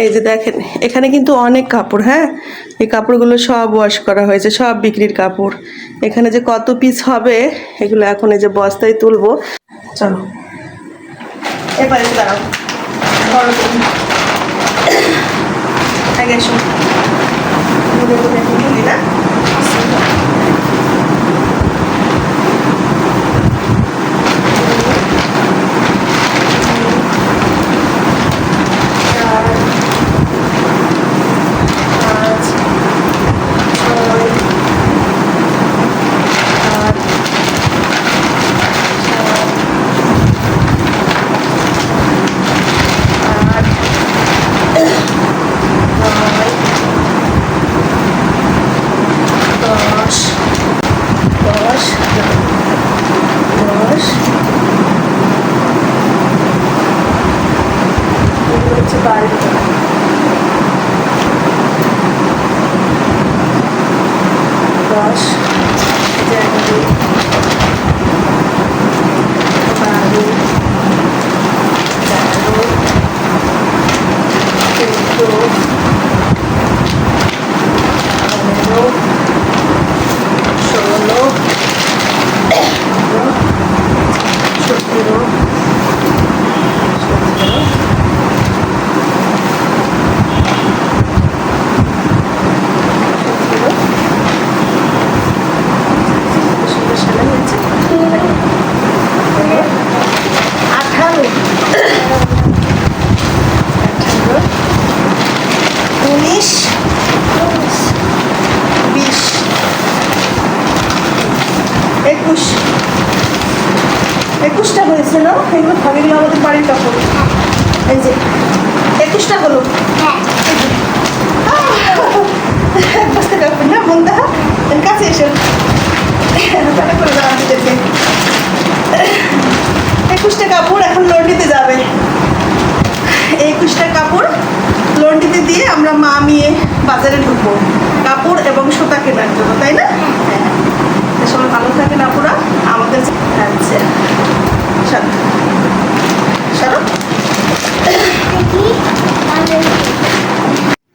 এই যে দেখেন, এখানে কিন্তু অনেক কাপড় হ্যাঁ? এই কাপড়গুলো সব ওয়াশ করা হয়েছে, সব বিক্রির কাপড়। এখানে যে কত পিস হবে, এগুলো এখন এই যে বস্তায় তুলবো। চলো। এবারে দাঁড়াও। আগে এসো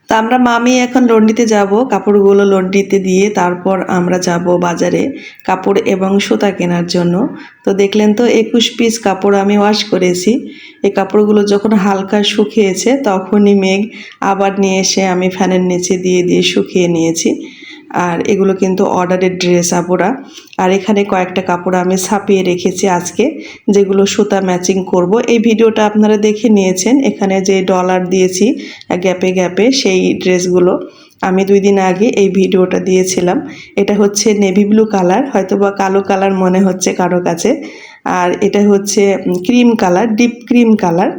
তা আমরা মামি এখন লন্ডিতে যাব, কাপড়গুলো লন্ডিতে দিয়ে তারপর আমরা যাব বাজারে কাপড় এবং সুতা কেনার জন্য। তো দেখলেন তো, একুশ পিস কাপড় আমি ওয়াশ করেছি। এই কাপড়গুলো যখন হালকা শুকিয়েছে, তখনই মেঘ আবার নিয়ে এসে আমি ফ্যানের নিচে দিয়ে দিয়ে শুকিয়ে নিয়েছি। আর এগুলো কিন্তু অর্ডারের ড্রেস আপুরা। আর এখানে কয়েকটা কাপড় আমি ছাপিয়ে রেখেছি আজকে, যেগুলো সুতা ম্যাচিং করব। এই ভিডিওটা আপনারা দেখে নিয়েছেন, এখানে যে ডলার দিয়েছি গ্যাপে গ্যাপে সেই ড্রেসগুলো। আমি দুই দিন আগে এই ভিডিওটা দিয়েছিলাম। এটা হচ্ছে নেভি ব্লু কালার হয়তো বা কালো কালার মনে হচ্ছে কারও কাছে। আর এটা হচ্ছে cream colour, deep cream colour.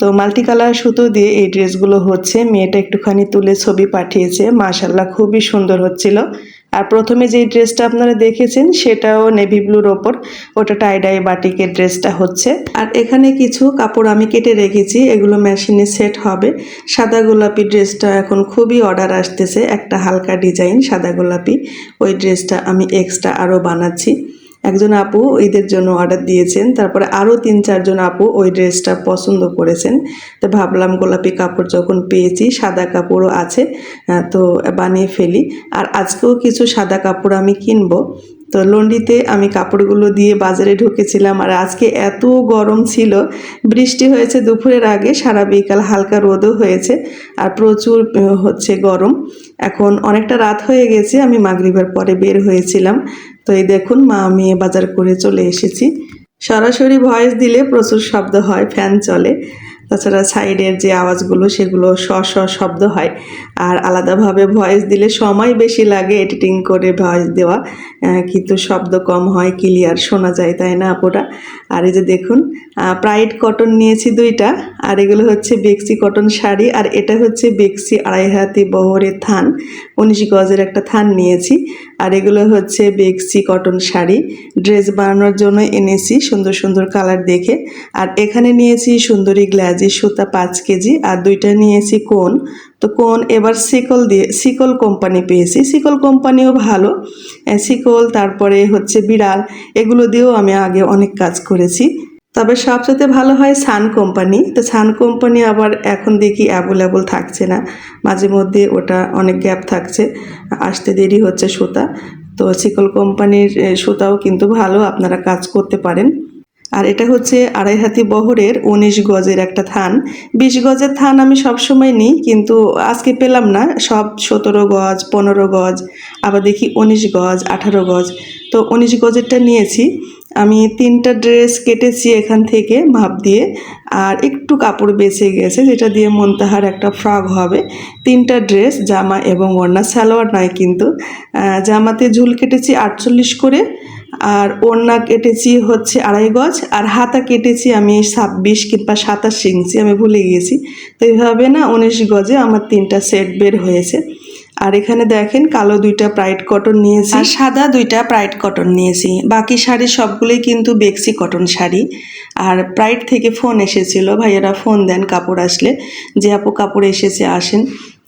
তো মাল্টি কালার সুতো দিয়ে এই ড্রেসগুলো হচ্ছে। মেয়েটা একটুখানি তুলে ছবি পাঠিয়েছে। মাশাল্লাহ খুবই সুন্দর হচ্ছিল। আর প্রথমে যেই ড্রেসটা আপনারা দেখেছেন, সেটাও নেভি ব্লুর ওপর। ওটা টাইডাই বাটিকের ড্রেসটা হচ্ছে। আর এখানে কিছু কাপড় আমি কেটে রেখেছি। এগুলো মেশিনে সেট হবে। সাদা গোলাপি ড্রেসটা এখন খুবই অর্ডার আসতেছে। একটা হালকা ডিজাইন সাদা গোলাপি। ওই ড্রেসটা আমি এক্সট্রা আরও বানাচ্ছি। একজন আপু ঈদের জন্য অর্ডার দিয়েছেন, তারপরে আরও তিন, চারজন আপু ওই ড্রেসটা পছন্দ করেছেন। তো ভাবলাম গোলাপি কাপড় যখন পেয়েছি, সাদা কাপড়ও আছে তো বানিয়ে ফেলি। আর আজকেও কিছু সাদা কাপড় আমি কিনবো। তো লন্ডিতে আমি কাপড়গুলো দিয়ে বাজারে ঢুকেছিলাম আর আজকে এত গরম ছিল, বৃষ্টি হয়েছে দুপুরের আগে, সারা বিকাল হালকা রোদও হয়েছে আর প্রচুর হচ্ছে গরম। এখন অনেকটা রাত হয়ে গেছে, আমি মাগরিবের পরে বের হয়েছিলাম। তো এই দেখুন, মা, আমি বাজার করে চলে এসেছি। সরাসরি ভয়েস দিলে প্রচুর শব্দ হয়, ফ্যান চলে। তাছাড়া সাইডের যে আওয়াজগুলো, সেগুলো স স শব্দ হয়। আর আলাদাভাবে ভয়েস দিলে সময় বেশি লাগে এডিটিং করে ভয়েস দেওয়া। কিন্তু শব্দ কম হয়, ক্লিয়ার শোনা যায়, তাই না আপুরা? আর এই যে দেখুন প্রাইড কটন নিয়েছি দুইটা। আর এগুলো হচ্ছে বেক্সি কটন শাড়ি, আর এটা হচ্ছে বেক্সি আড়াই হাতি বহরের থান। উনিশ গজের একটা থান নিয়েছি। আর এগুলো হচ্ছে বেক্সি কটন শাড়ি। ড্রেস বানানোর জন্য এনেছি সুন্দর সুন্দর কালার দেখে। আর এখানে নিয়েছি সুন্দরী গ্লাজি সুতা পাঁচ কেজি আর দুইটা নিয়েছি কোন। তো কোন এবার সিকল দিয়ে, সিকল কোম্পানি পেয়েছি। সিকল কোম্পানিও ভালো। সিকল, তারপরে হচ্ছে বিড়াল, এগুলো দিয়েও আমি আগে অনেক কাজ করেছি। তবে সবচেয়ে ভালো হয় সান কোম্পানি। তো সান কোম্পানি আবার এখন দেখি অ্যাভেলেবল থাকছে না। মাঝে মধ্যে ওটা অনেক গ্যাপ থাকছে। আসতে দেরি হচ্ছে সুতা। তো সিকল কোম্পানির সুতাও কিন্তু ভালো, আপনারা কাজ করতে পারেন। আর এটা হচ্ছে আড়াই হাতি বহরের উনিশ গজের একটা থান। বিশ গজের থান আমি সবসময় নিই, কিন্তু আজকে পেলাম না। সব সতেরো গজ, পনেরো গজ, আবার দেখি উনিশ গজ, আঠারো গজ। তো উনিশ গজেরটা নিয়েছি। আমি তিনটা ড্রেস কেটেছি এখান থেকে মাপ দিয়ে, আর একটু কাপড় বেঁচে গেছে, যেটা দিয়ে মন্তাহার একটা ফ্রক হবে। তিনটা ড্রেস, জামা এবং ওড়না, সালোয়ার নয় কিন্তু। জামাতে ঝুল কেটেছি আটচল্লিশ করে, আর ওড়না কেটেছি হচ্ছে আড়াই গজ, আর হাতা কেটেছি আমি ছাব্বিশ কিংবা সাতাশ ইঞ্চি, আমি ভুলে গিয়েছি। তো এইভাবে না উনিশ গজে আমার তিনটা সেট বের হয়েছে। আর এখানে দেখেন কালো দুইটা প্রাইড কটন নিয়েছি। আর সাদা দুইটা প্রাইড কটন নিয়েছি। বাকি শাড়ি সবগুলোই কিন্তু বেক্সি কটন শাড়ি। আর প্রাইড থেকে ফোন এসেছিল, ভাইয়েরা ফোন দেন, কাপড় আসলে। যে আপু কাপড় এসেছে, আসেন।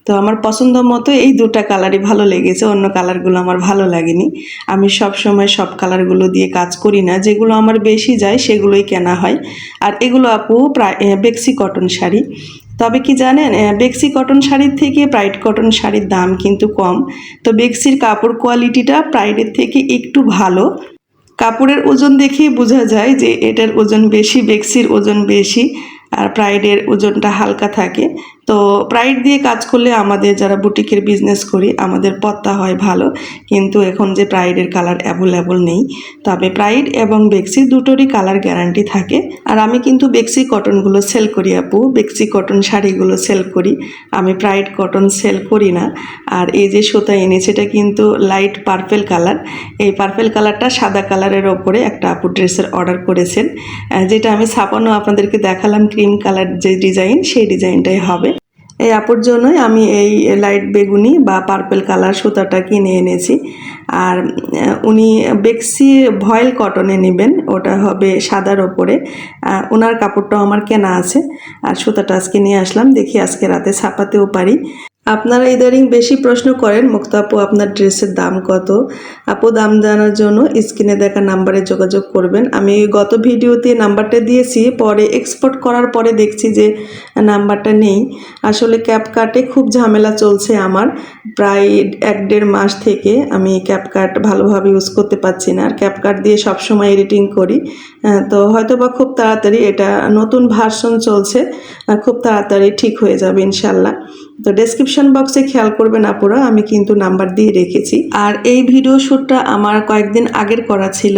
তো আমার পছন্দ মতো এই দুটা কালারই ভালো লেগেছে, অন্য কালারগুলো আমার ভালো লাগেনি। আমি সব সময় সব কালারগুলো দিয়ে কাজ করি না। যেগুলো আমার বেশি যায়, সেগুলোই কেনা হয়। আর এগুলো আপু প্রায় বেক্সি কটন শাড়ি। তবে কি জানেন বেক্সি কটন শাড়ির থেকে প্রাইড কটন শাড়ির দাম কিন্তু কম। তো বেক্সির কাপড় কোয়ালিটিটা প্রাইডের থেকে একটু ভালো। কাপড়ের ওজন দেখেই বোঝা যায় যে এটার ওজন বেশি, বেক্সির ওজন বেশি, আর প্রাইডের ওজনটা হালকা থাকে। তো প্রাইড দিয়ে কাজ করলে আমাদের যারা বুটিকের বিজনেস করি, আমাদের পত্তা হয় ভালো। কিন্তু এখন যে প্রাইডের কালার অ্যাভেলেবল নেই, তবে প্রাইড এবং বেক্সি দুটোরই কালার গ্যারান্টি থাকে। আর আমি কিন্তু বেক্সি কটনগুলো সেল করি আপু। বেক্সি কটন শাড়িগুলো সেল করি। আমি প্রাইড কটন সেল করি না। আর এই যে সুতা এনেছে, এটা কিন্তু লাইট পার্পেল কালার এই পার্পেল কালারটা সাদা কালারের ওপরে একটা আপু ড্রেসের অর্ডার করেছেন। যেটা আমি ছাপানো আপনাদেরকে দেখালাম ক্রিম কালার যে ডিজাইন সেই ডিজাইনটাই হবে। এই আপুর জন্যই আমি এই লাইট বেগুনি বা পার্পেল কালার সুতাটা কিনে এনেছি। আর উনি বেক্সি ভয়েল কটনে নেবেন, ওটা হবে সাদার ওপরে। ওনার কাপড়টাও আমার কেনা আছে। আর সুতাটা আজকে নিয়ে আসলাম, দেখি আজকে রাতে ছাপাতেও পারি। আপনারা ইদারিং বেশি প্রশ্ন করেন মুক্ত আপু আপনার ড্রেসের দাম কত? আপু, দাম জানার জন্য স্ক্রিনে দেখা নাম্বারে যোগাযোগ করবেন। আমি গত ভিডিওতে নাম্বারটা দিয়েছি, পরে এক্সপোর্ট করার পরে দেখছি যে নাম্বারটা নেই। আসলে ক্যাপকার্টে খুব ঝামেলা চলছে আমার। প্রায় এক দেড় মাস থেকে আমি ক্যাপকার্ট ভালোভাবে ইউজ করতে পারছি না। আর ক্যাপকার্ট দিয়ে সবসময় এডিটিং করি। তো হয়তো বা খুব তাড়াতাড়ি এটা নতুন ভার্সন চলছে খুব তাড়াতাড়ি ঠিক হয়ে যাবে ইনশাল্লাহ। তো ডেসক্রিপশন বক্সে খেয়াল করবেন আপুরা, আমি কিন্তু নাম্বার দিয়ে রেখেছি। আর এই ভিডিও শ্যুটটা আমার কয়েকদিন আগের করা ছিল।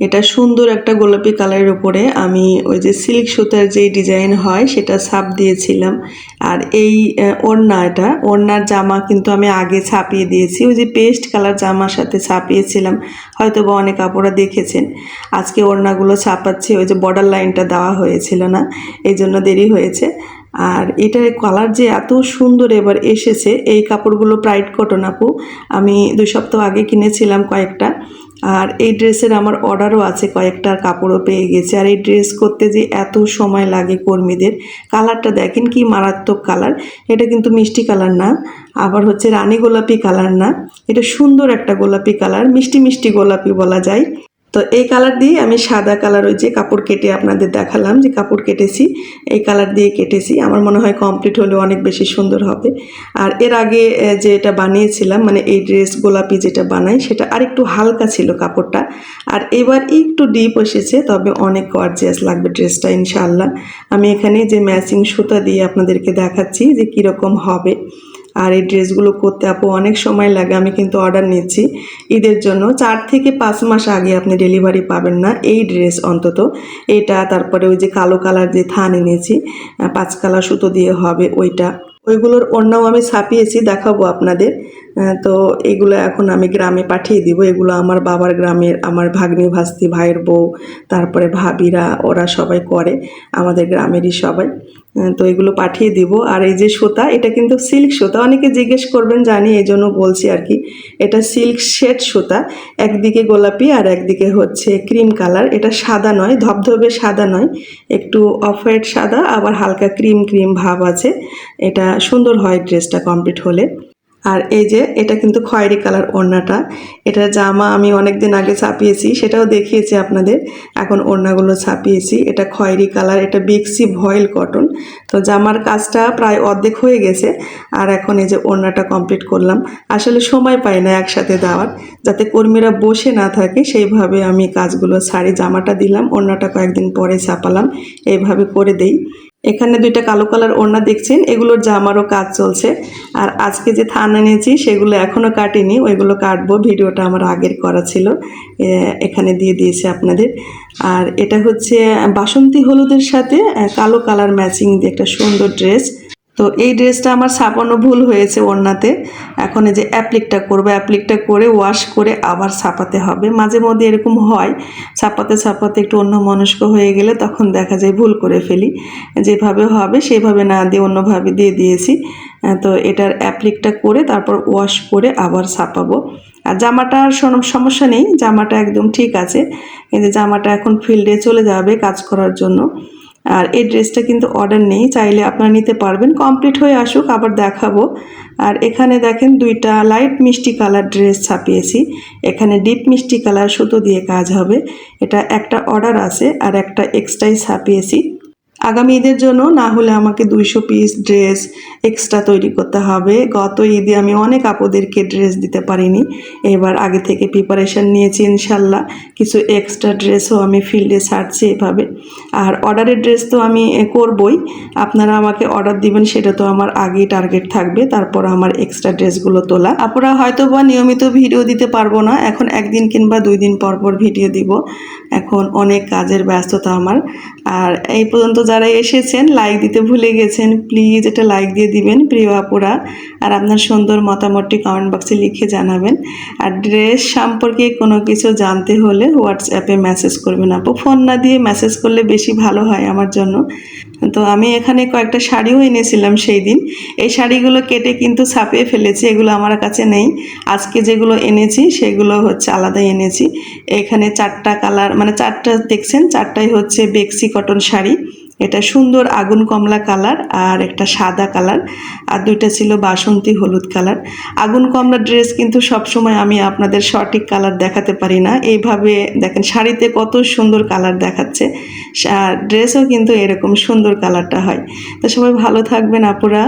এটা সুন্দর একটা গোলাপি কালারের উপরে। আমি ওই যে সিল্ক সুতার যে ডিজাইন হয়, সেটা ছাপ দিয়েছিলাম। আর এই ওড়না এটা, ওড়নার জামা কিন্তু আমি আগে ছাপিয়ে দিয়েছি। ওই যে পেস্ট কালার জামার সাথে ছাপিয়েছিলাম। হয়তো বা অনেক আপুরা দেখেছেন। আজকে ওড়নাগুলো ছাপাচ্ছি, ওই যে বর্ডার লাইনটা দেওয়া হয়েছিল না, এই জন্য দেরি হয়েছে। আর এটার কালার যে এত সুন্দর এবার এসেছে, এই কাপড়গুলো প্রাইড কটন আপু, আমি দুই সপ্তাহ আগে কিনেছিলাম কয়েকটা। আর এই ড্রেসের আমার অর্ডারও আছে কয়েকটা কাপড়ও পেয়ে গেছে। আর এই ড্রেস করতে যে এত সময় লাগে কর্মীদের কালারটা দেখেন কি মারাত্মক কালার এটা কিন্তু মিষ্টি কালার না, আবার হচ্ছে রানী গোলাপি কালার না। এটা সুন্দর একটা গোলাপি কালার মিষ্টি মিষ্টি গোলাপি বলা যায়। তো এই কালার দিয়ে আমি সাদা কালার ওই যে কাপড় কেটে আপনাদের দেখালাম যে কাপড় কেটেছি, এই কালার দিয়ে কেটেছি। আমার মনে হয় কমপ্লিট হলে অনেক বেশি সুন্দর হবে। আর এর আগে যে এটা বানিয়েছিলাম মানে এই ড্রেস গোলাপি যেটা বানাই, সেটা আর একটু হালকা ছিল কাপড়টা। আর এবার একটু ডিপ এসেছে, তবে অনেক গর্জিয়াস লাগবে ড্রেসটা ইনশাআল্লাহ। আমি এখানে যে ম্যাচিং সুতা দিয়ে আপনাদেরকে দেখাচ্ছি যে কীরকম হবে। আর এই ড্রেসগুলো করতে আপু অনেক সময় লাগে, আমি কিন্তু অর্ডার নিচ্ছি। ঈদের জন্য চার থেকে পাঁচ মাস আগে আপনি ডেলিভারি পাবেন না এই ড্রেস অন্তত। এটা তারপরে ওই যে কালো কালার যে থান এনেছি পাঁচ কালার সুতো দিয়ে হবে ওইটা। ওইগুলোর অন্যও আমি ছাপিয়েছি, দেখাবো আপনাদের। তো এগুলো এখন আমি গ্রামে পাঠিয়ে দিব। এগুলো আমার বাবার গ্রামের, আমার ভাগ্নি, ভাস্তি, ভাইয়ের বউ, তারপরে ভাবিরা, ওরা সবাই করে, আমাদের গ্রামেরই সবাই। তো এগুলো পাঠিয়ে দিব। আর এই যে সুতা, এটা কিন্তু সিল্ক সুতা। অনেকে জিজ্ঞেস করবেন, জানি, এই জন্য বলছি আর কি। এটা সিল্ক শেড সুতা। একদিকে গোলাপি আর একদিকে হচ্ছে ক্রিম কালার। এটা সাদা নয়, ধবধবে সাদা নয়। একটু অফ হোয়াইট সাদা, আবার হালকা ক্রিম ক্রিম ভাব আছে। এটা সুন্দর হয় ড্রেসটা কমপ্লিট হলে। আর এই যে, এটা কিন্তু খয়েরি কালার ওড়নাটা। এটা জামা আমি অনেক দিন আগে ছাপিয়েছি, সেটাও দেখিয়েছি আপনাদের। এখন ওড়নাগুলো ছাপিয়েছি। এটা খয়েরি কালার, এটা বিক্সি ভয়েল কটন। তো জামার কাজটা প্রায় অর্ধেক হয়ে গেছে, আর এখন এই যে ওড়নাটা কমপ্লিট করলাম। আসলে সময় পাই না একসাথে দেওয়ার। যাতে কর্মীরা বসে না থাকে, সেইভাবে আমি কাজগুলো সারি জামাটা দিলাম, ওড়নাটা কয়েকদিন পরে ছাপালাম। এইভাবে করে দেই। এখানে দুইটা কালো কালার ওড়না দেখছেন, এগুলোর জামারও কাজ চলছে। আর আজকে যে থান এনেছি সেগুলো এখনও কাটিনি, ওইগুলো কাটবো, ভিডিওটা আমার আগের করা ছিল এখানে দিয়ে দিয়েছে আপনাদের। আর এটা হচ্ছে, বাসন্তী হলুদের সাথে কালো কালার ম্যাচিং দিয়ে একটা সুন্দর ড্রেস। তো এই ড্রেসটা আমার ছাপানো ভুল হয়েছে ওড়নাতে। এখন এই যে অ্যাপ্লিকটা করব অ্যাপ্লিকটা করে ওয়াশ করে আবার ছাপাতে হবে। মাঝে মধ্যে এরকম হয়, ছাপাতে ছাপাতে একটু অন্য মনস্ক হয়ে গেলে তখন দেখা যায় ভুল করে ফেলি। যেভাবে হবে সেভাবে না দিয়ে অন্যভাবে দিয়ে দিয়েছি। তো এটার অ্যাপ্লিকটা করে তারপর ওয়াশ করে আবার ছাপাবো। আর জামাটার সম- সমস্যা নেই, জামাটা একদম ঠিক আছে। এই যে জামাটা এখন ফিল্ডে চলে যাবে কাজ করার জন্য। আর এই ড্রেসটা কিন্তু অর্ডার নেই, চাইলে আপনারা নিতে পারবেন। কমপ্লিট হয়ে আসুক, আবার দেখাবো। আর এখানে দেখেন দুইটা লাইট মিষ্টি কালার ড্রেস ছাপিয়েছি। এখানে ডিপ মিষ্টি কালার সুতো দিয়ে কাজ হবে। এটা একটা অর্ডার আছে, আর একটা এক্সট্রাই ছাপিয়েছি। আগামী ঈদের জন্য না হলে আমাকে দুইশো পিস ড্রেস এক্সট্রা তৈরি করতে হবে। গত ঈদে আমি অনেক আপুদেরকে ড্রেস দিতে পারিনি। এবার আগে থেকে প্রিপারেশন নিয়েছি ইনশাল্লাহ। কিছু এক্সট্রা ড্রেসও আমি ফিল্ডে ছাড়ছি এভাবে। আর অর্ডারের ড্রেস তো আমি করবই। আপনারা আমাকে অর্ডার দিবেন, সেটা তো আমার আগেই টার্গেট থাকবে। তারপর আমার এক্সট্রা ড্রেসগুলো তোলা। আপনারা হয়তো বা নিয়মিত ভিডিও দিতে পারব না। এখন একদিন কিংবা দুই দিন পর পর ভিডিও দিব। এখন অনেক কাজের ব্যস্ততা আমার। আর এই পর্যন্ত যারা এসেছেন লাইক দিতে ভুলে গেছেন প্লিজ এটা লাইক দিয়ে দিবেন প্রিয় আপুরা। আর আপনার সুন্দর মতামতটি কমেন্ট বক্সে লিখে জানাবেন। আর ড্রেস সম্পর্কে কোনো কিছু জানতে হলে হোয়াটসঅ্যাপে মেসেজ করবেন আপু। ফোন না দিয়ে মেসেজ করলে বেশি ভালো হয় আমার জন্য। তো আমি এখানে কয়েকটা শাড়িও এনেছিলাম সেই দিন এই শাড়িগুলো কেটে কিন্তু ছাপিয়ে ফেলেছি, এগুলো আমার কাছে নেই। আজকে যেগুলো এনেছি, সেগুলো হচ্ছে আলাদা এনেছি। এখানে চারটা কালার মানে চারটা দেখছেন, চারটাই হচ্ছে বেক্সি কটন শাড়ি। এটা সুন্দর আগুন কমলা কালার আর একটা সাদা কালার। আর দুইটা ছিল বাসন্তী হলুদ কালার। আগুন কমলা ড্রেস কিন্তু সবসময় আমি আপনাদের সঠিক কালার দেখাতে পারি না। এইভাবে দেখেন, শাড়িতে কত সুন্দর কালার দেখাচ্ছে। ড্রেসও কিন্তু এরকম সুন্দর কালারটা হয়। তো সবাই ভালো থাকবেন, আপুরা।